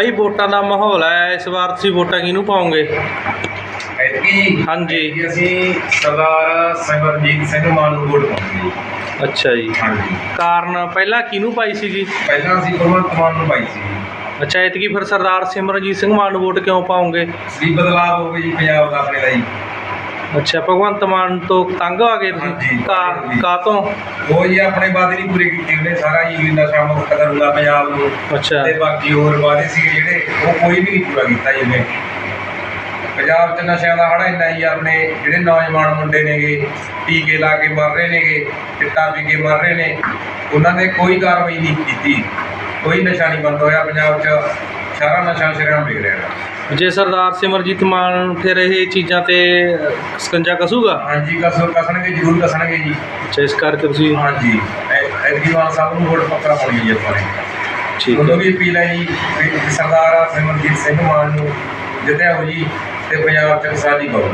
ਬਈ ਵੋਟਾਂ ਦਾ ਮਾਹੌਲ ਹੈ ਇਸ ਵਾਰ ਤੁਸੀਂ ਵੋਟਾਂ ਕਿਹਨੂੰ ਐਤਕੀ ਹਾਂਜੀ। ਐਤਕੀ ਅਸੀਂ ਸਰਦਾਰ ਸਿਮਰਜੀਤ ਸਿੰਘ ਮਾਨ ਨੂੰ ਵੋਟ ਪਾਉਂਦੇ ਜੀ ਅੱਛਾ ਜੀ। ਹਾਂਜੀ। ਕਾਰਨ ਪਹਿਲਾਂ ਕਿਹਨੂੰ ਪਾਈ ਸੀਗੀ? ਪਹਿਲਾਂ ਅਸੀਂ ਭਗਵੰਤ ਮਾਨ ਨੂੰ ਪਾਈ ਸੀ ਅੱਛਾ ਇਤਕੀ ਫਿਰ ਸਰਦਾਰ ਸਿਮਰਨਜੀਤ ਸਿੰਘ ਮਾਨ ਨੂੰ ਵੋਟ ਕਿਉਂ ਪਾਓਗੇ? ਵੀ ਬਦਲਾਅ ਹੋ ਗਈ ਜੀ ਪੰਜਾਬ ਦਾ ਆਪਣੇ ਲਈ। ਅੱਛਾ ਭਗਵੰਤ ਮਾਨ ਤੋਂ ਤੰਗ ਆ ਗਏ ਹਾਂਜੀ। ਕਾ ਕਾ ਤੋਂ ਉਹ ਜੀ ਆਪਣੇ ਵਾਅਦੇ ਨਹੀਂ ਪੂਰੇ ਕੀਤੇ ਉਹਨੇ ਸਾਰਾ ਹੀ ਵੀ ਨਸ਼ਾ ਮੁਕਤ ਕਰੂਗਾ ਪੰਜਾਬ ਨੂੰ। ਅੱਛਾ। ਤੇ ਬਾਕੀ ਹੋਰ ਵਾਅਦੇ ਸੀ ਜਿਹੜੇ ਉਹ ਕੋਈ ਵੀ ਨਹੀਂ ਪੂਰਾ ਕੀਤਾ ਜੀ ਉਹਨੇ। ਪੰਜਾਬ 'ਚ ਨਸ਼ਿਆਂ ਦਾ ਹੜਾ ਇੰਨਾ ਹੀ ਆ ਆਪਣੇ ਜਿਹੜੇ ਨੌਜਵਾਨ ਮੁੰਡੇ ਨੇਗੇ ਟੀਕੇ ਲਾ ਕੇ ਮਰ ਰਹੇ ਨੇਗੇ ਚਿੱਟਾ ਪੀ ਕੇ ਮਰ ਰਹੇ ਨੇ ਉਹਨਾਂ ਨੇ ਕੋਈ ਕਾਰਵਾਈ ਨਹੀਂ ਕੀਤੀ। ਕੋਈ ਨਸ਼ਾ ਨਹੀਂ ਬੰਦ ਹੋਇਆ ਪੰਜਾਬ 'ਚ। ਸਾਰਾ ਨਸ਼ਾ ਸਿਰਾਂ ਵਿਕ ਰਿਹਾ ਹੈਗਾ। ਜੇ ਸਰਦਾਰ ਸਿਮਰਜੀਤ ਮਾਨ ਫਿਰ ਇਹ ਚੀਜ਼ਾਂ ਤੇ ਸਕੰਜਾ ਕਸੂਗਾ? ਹਾਂਜੀ ਕਸਰ ਕਸਣਗੇ ਜ਼ਰੂਰ ਕਸਣਗੇ ਜੀ। ਅੱਛਾ ਇਸ ਕਰਕੇ ਤੁਸੀਂ ਹਾਂਜੀ। ਐਗਰੀਵਾਲ ਸਾਹਿਬ ਨੂੰ ਵੋਟ ਪੱਕਾ ਪਾਉਣੀ ਜੀ ਆਪਾਂ ਨੇ। ਠੀਕ ਉਦੋਂ ਹੈ ਵੀ ਅਪੀਲ ਹੈ ਜੀ ਵੀ ਸਰਦਾਰ ਸਿਮਰਜੀਤ ਸਿੰਘ ਮਾਨ ਨੂੰ ਜਿੱਤਿਆ ਹੋ ਜੀ ਤੇ ਪੰਜਾਬ 'ਚ ਸਾਡੀ ਪਾਓ।